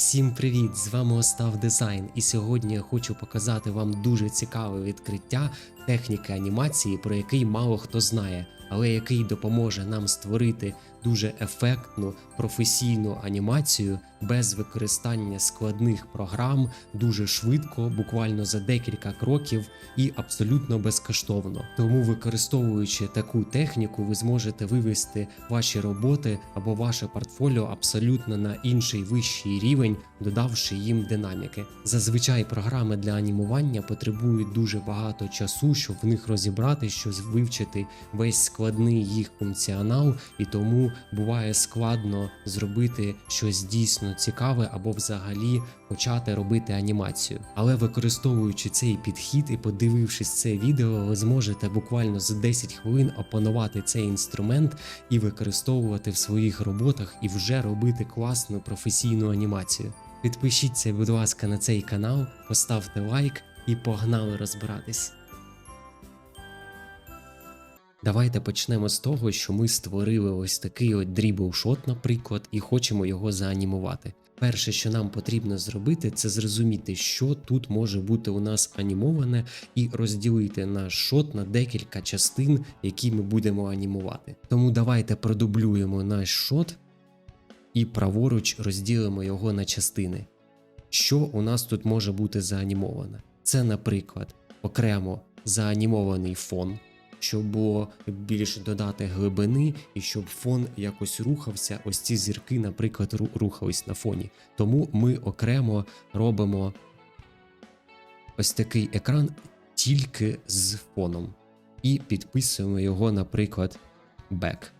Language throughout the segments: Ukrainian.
Всім привіт! З вами Остав Дизайн, і сьогодні я хочу показати вам дуже цікаве відкриття техніки анімації, про який мало хто знає, але який допоможе нам створити дуже ефектну професійну анімацію без використання складних програм, дуже швидко, буквально за декілька кроків і абсолютно безкоштовно. Тому, використовуючи таку техніку, ви зможете вивести ваші роботи або ваше портфоліо абсолютно на інший вищий рівень, додавши їм динаміки. Зазвичай програми для анімування потребують дуже багато часу, щоб в них розібрати щось, вивчити весь складний їх функціонал, і тому буває складно зробити щось дійсно цікаве або взагалі почати робити анімацію. Але використовуючи цей підхід і подивившись це відео, ви зможете буквально за 10 хвилин опанувати цей інструмент і використовувати в своїх роботах і вже робити класну професійну анімацію. Підпишіться, будь ласка, на цей канал, поставте лайк і погнали розбиратись. Давайте почнемо з того, що ми створили ось такий от дрібл-шот, наприклад, і хочемо його заанімувати. Перше, що нам потрібно зробити, це зрозуміти, що тут може бути у нас анімоване, і розділити наш шот на декілька частин, які ми будемо анімувати. Тому давайте продублюємо наш шот і праворуч розділимо його на частини. Що у нас тут може бути заанімоване? Це, наприклад, окремо заанімований фон, щоб було більше додати глибини, і щоб фон якось рухався. Ось ці зірки, наприклад, рухались на фоні. Тому ми окремо робимо ось такий екран тільки з фоном. І підписуємо його, наприклад, back.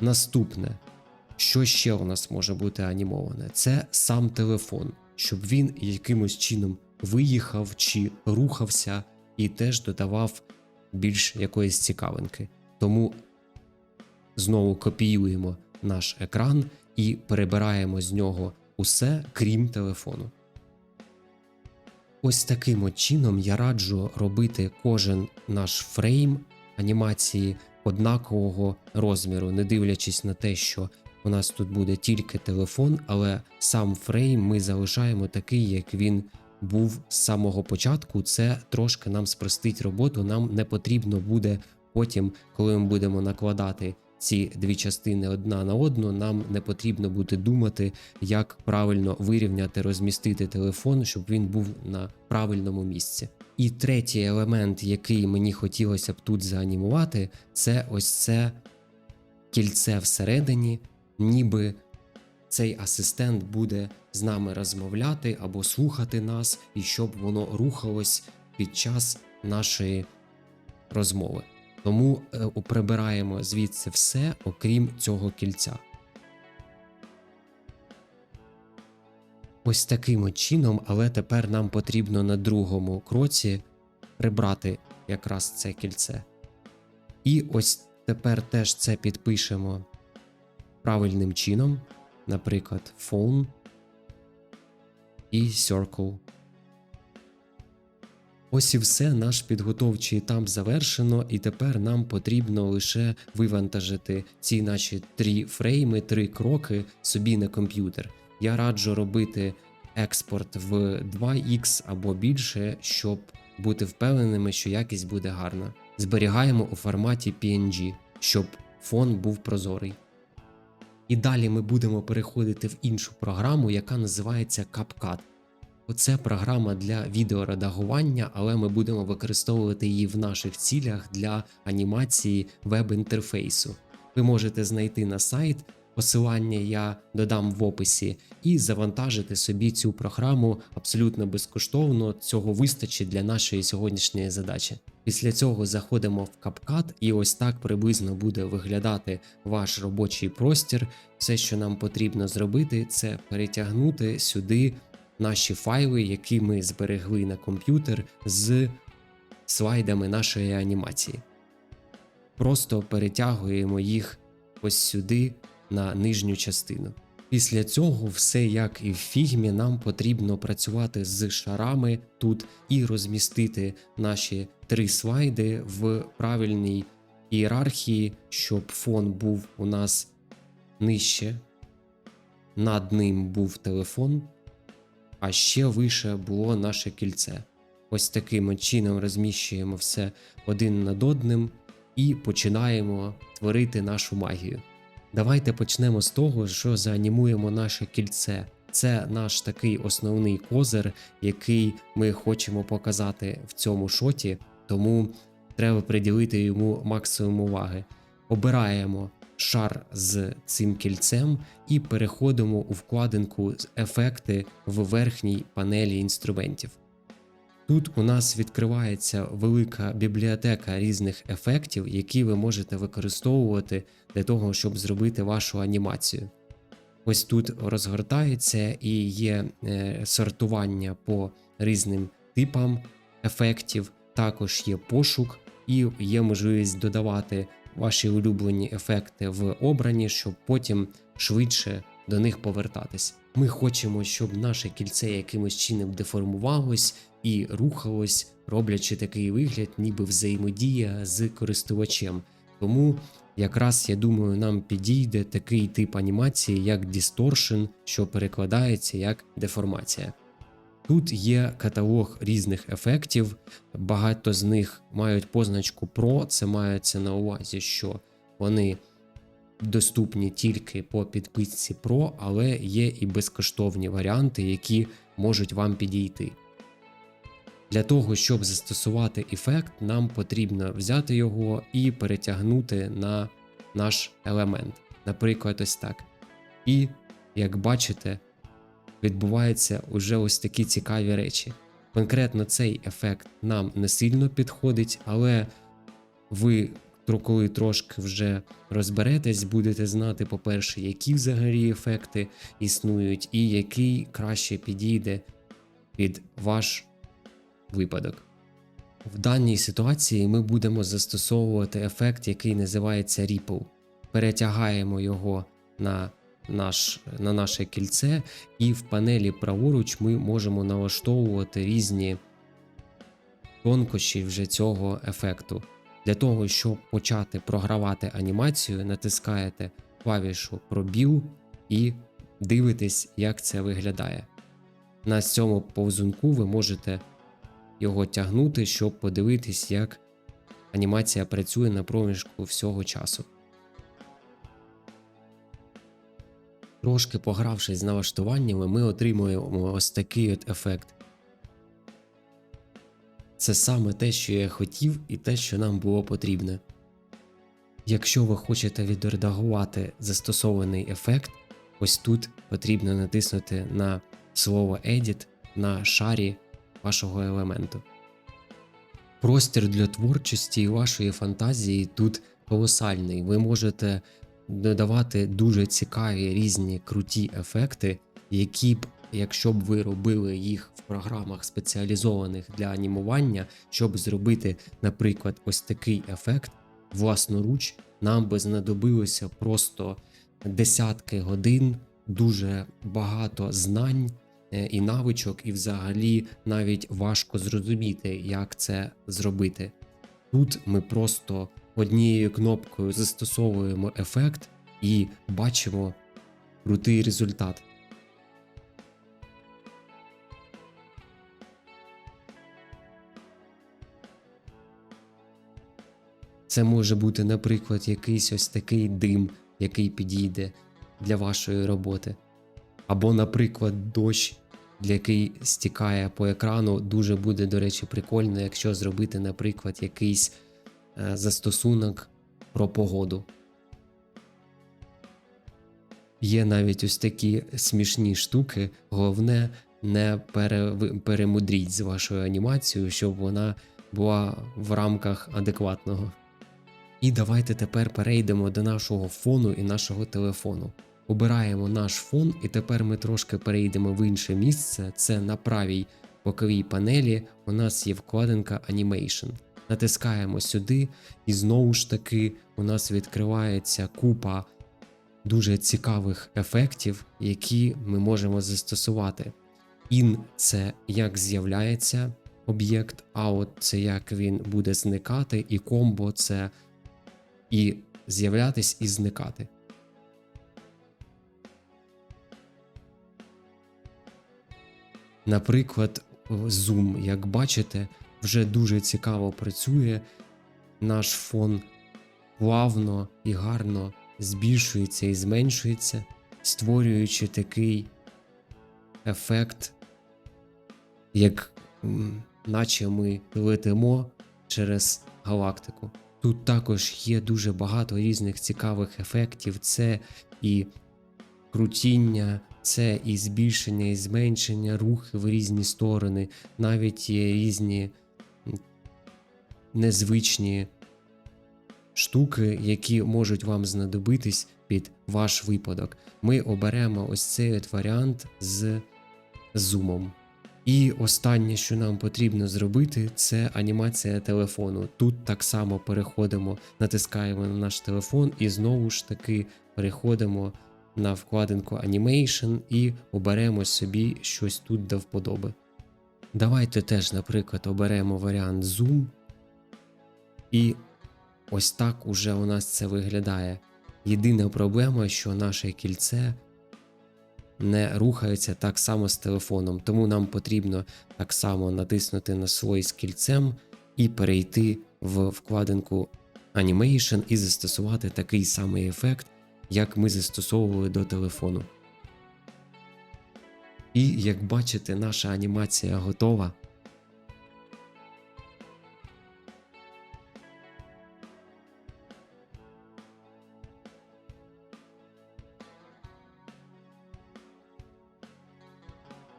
Наступне, що ще у нас може бути анімоване? Це сам телефон, щоб він якимось чином виїхав чи рухався і теж додавав більш якоїсь цікавинки. Тому знову копіюємо наш екран і перебираємо з нього усе, крім телефону. Ось таким от чином я раджу робити кожен наш фрейм анімації однакового розміру, не дивлячись на те, що у нас тут буде тільки телефон, але сам фрейм ми залишаємо такий, як він був з самого початку. Це трошки нам спростить роботу. Нам не потрібно буде потім, коли ми будемо накладати ці дві частини одна на одну, нам не потрібно буде думати, як правильно вирівняти, розмістити телефон, щоб він був на правильному місці. І третій елемент, який мені хотілося б тут заанімувати, це ось це кільце всередині, ніби цей асистент буде з нами розмовляти або слухати нас, і щоб воно рухалось під час нашої розмови. Тому е, прибираємо звідси все, окрім цього кільця. Ось таким чином, але тепер нам потрібно на другому кроці прибрати якраз це кільце. І ось тепер теж це підпишемо правильним чином, наприклад, phone і circle. Ось і все, наш підготовчий етап завершено, і тепер нам потрібно лише вивантажити ці наші три фрейми, три кроки собі на комп'ютер. Я раджу робити експорт в 2х або більше, щоб бути впевненими, що якість буде гарна. Зберігаємо у форматі PNG, щоб фон був прозорий. І далі ми будемо переходити в іншу програму, яка називається CapCut. Оце програма для відеоредагування, але ми будемо використовувати її в наших цілях для анімації веб-інтерфейсу. Ви можете знайти на сайт, посилання я додам в описі, і завантажити собі цю програму абсолютно безкоштовно. Цього вистачить для нашої сьогоднішньої задачі. Після цього заходимо в CapCut, і ось так приблизно буде виглядати ваш робочий простір. Все, що нам потрібно зробити, це перетягнути сюди наші файли, які ми зберегли на комп'ютер з слайдами нашої анімації. Просто перетягуємо їх ось сюди на нижню частину. Після цього, все як і в фігмі, нам потрібно працювати з шарами тут і розмістити наші три слайди в правильній ієрархії, щоб фон був у нас нижче над ним був телефон, а ще вище було наше кільце. Ось таким чином розміщуємо все один над одним і починаємо творити нашу магію. Давайте почнемо з того, що заанімуємо наше кільце. Це наш такий основний козир, який ми хочемо показати в цьому шоті, тому треба приділити йому максимум уваги. Обираємо шар з цим кільцем і переходимо у вкладинку з ефекти в верхній панелі інструментів. Тут у нас відкривається велика бібліотека різних ефектів, які ви можете використовувати для того, щоб зробити вашу анімацію. Ось тут розгортається і є е, сортування по різним типам ефектів, також є пошук і є можливість додавати ваші улюблені ефекти в обрані, щоб потім швидше до них повертатись. Ми хочемо, щоб наше кільце якимось чином деформувалось і рухалось, роблячи такий вигляд, ніби взаємодія з користувачем. Тому якраз я думаю, нам підійде такий тип анімації, як Distortion, що перекладається як деформація. Тут є каталог різних ефектів, багато з них мають позначку Pro, це мається на увазі, що вони доступні тільки по підписці Pro, але є і безкоштовні варіанти, які можуть вам підійти. Для того, щоб застосувати ефект, нам потрібно взяти його і перетягнути на наш елемент. Наприклад, ось так. І, як бачите, відбуваються уже ось такі цікаві речі. Конкретно цей ефект нам не сильно підходить, але ви, коли трошки вже розберетесь, будете знати, по-перше, які взагалі ефекти існують, і який краще підійде під ваш випадок. В даній ситуації ми будемо застосовувати ефект, який називається Ripple. Перетягаємо його на, наш, на наше кільце, і в панелі праворуч ми можемо налаштовувати різні тонкощі вже цього ефекту. Для того, щоб почати програвати анімацію, натискаєте клавішу пробіл і дивитесь, як це виглядає. На цьому повзунку ви можете його тягнути, щоб подивитись, як анімація працює на проміжку всього часу. Трошки погравшись з налаштуваннями, ми отримуємо ось такий от ефект. Це саме те, що я хотів, і те, що нам було потрібно. Якщо ви хочете відредагувати застосований ефект, ось тут потрібно натиснути на слово Edit на шарі вашого елементу. Простір для творчості і вашої фантазії тут колосальний. Ви можете додавати дуже цікаві різні круті ефекти, які б, якщо б ви робили їх в програмах спеціалізованих для анімування, щоб зробити, наприклад, ось такий ефект власноруч, нам би знадобилося просто десятки годин, дуже багато знань е, і навичок, і взагалі навіть важко зрозуміти, як це зробити. Тут ми просто однією кнопкою застосовуємо ефект і бачимо крутий результат. Це може бути, наприклад, якийсь ось такий дим, який підійде для вашої роботи. Або, наприклад, дощ, який стікає по екрану, дуже буде, до речі, прикольно, якщо зробити, наприклад, якийсь застосунок про погоду. Є навіть ось такі смішні штуки. Головне, не пере, перемудріть з вашою анімацією, щоб вона була в рамках адекватного. І давайте тепер перейдемо до нашого фону і нашого телефону. Обираємо наш фон, і тепер ми трошки перейдемо в інше місце. Це на правій боковій панелі. У нас є вкладинка Animation. Натискаємо сюди, і знову ж таки у нас відкривається купа дуже цікавих ефектів, які ми можемо застосувати. In – це як з'являється об'єкт, out – це як він буде зникати, і комбо це і з'являтись і зникати. Наприклад, Zoom, як бачите, вже дуже цікаво працює. Наш фон плавно і гарно збільшується і зменшується, створюючи такий ефект, як наче ми летимо через галактику. Тут також є дуже багато різних цікавих ефектів. Це і крутіння, це і збільшення, і зменшення, рухи в різні сторони, навіть є різні незвичні штуки, які можуть вам знадобитись під ваш випадок. Ми оберемо ось цей от варіант з зумом. І останнє, що нам потрібно зробити, це анімація телефону. Тут так само переходимо, натискаємо на наш телефон і знову ж таки переходимо на вкладинку Animation і оберемо собі щось тут до вподоби. Давайте теж, наприклад, оберемо варіант Zoom. І ось так уже у нас це виглядає. Єдина проблема, що наше кільце не рухається так само з телефоном, тому нам потрібно так само натиснути на слой з кільцем і перейти в вкладинку Animation і застосувати такий самий ефект, як ми застосовували до телефону. І як бачите, наша анімація готова.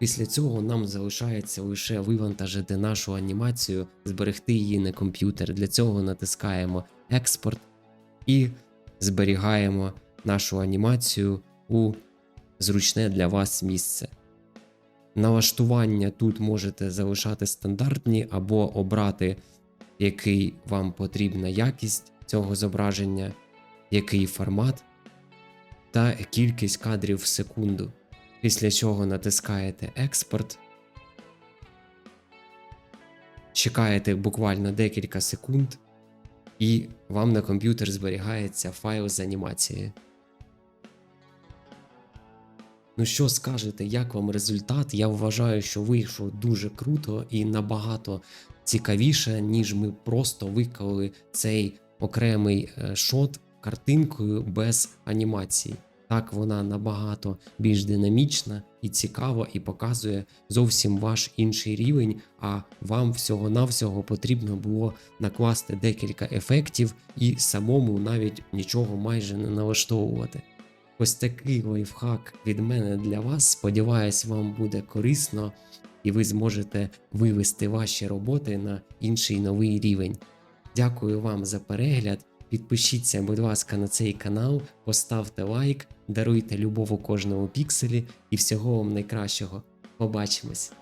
Після цього нам залишається лише вивантажити нашу анімацію, зберегти її на комп'ютер. Для цього натискаємо Експорт і зберігаємо нашу анімацію у зручне для вас місце. Налаштування тут можете залишати стандартні або обрати, який вам потрібна якість цього зображення, який формат та кількість кадрів в секунду. Після чого натискаєте Експорт. Чекаєте буквально декілька секунд, і вам на комп'ютер зберігається файл з анімацією. Ну що скажете, як вам результат? Я вважаю, що вийшло дуже круто і набагато цікавіше, ніж ми просто виклали цей окремий е, шот картинкою без анімації. Так вона набагато більш динамічна і цікава, і показує зовсім ваш інший рівень. А вам всього-навсього потрібно було накласти декілька ефектів і самому навіть нічого майже не налаштовувати. Ось такий лайфхак від мене для вас. Сподіваюсь, вам буде корисно, і ви зможете вивести ваші роботи на інший новий рівень. Дякую вам за перегляд. Підпишіться, будь ласка, на цей канал, поставте лайк, даруйте любов у кожному пікселі і всього вам найкращого. Побачимось!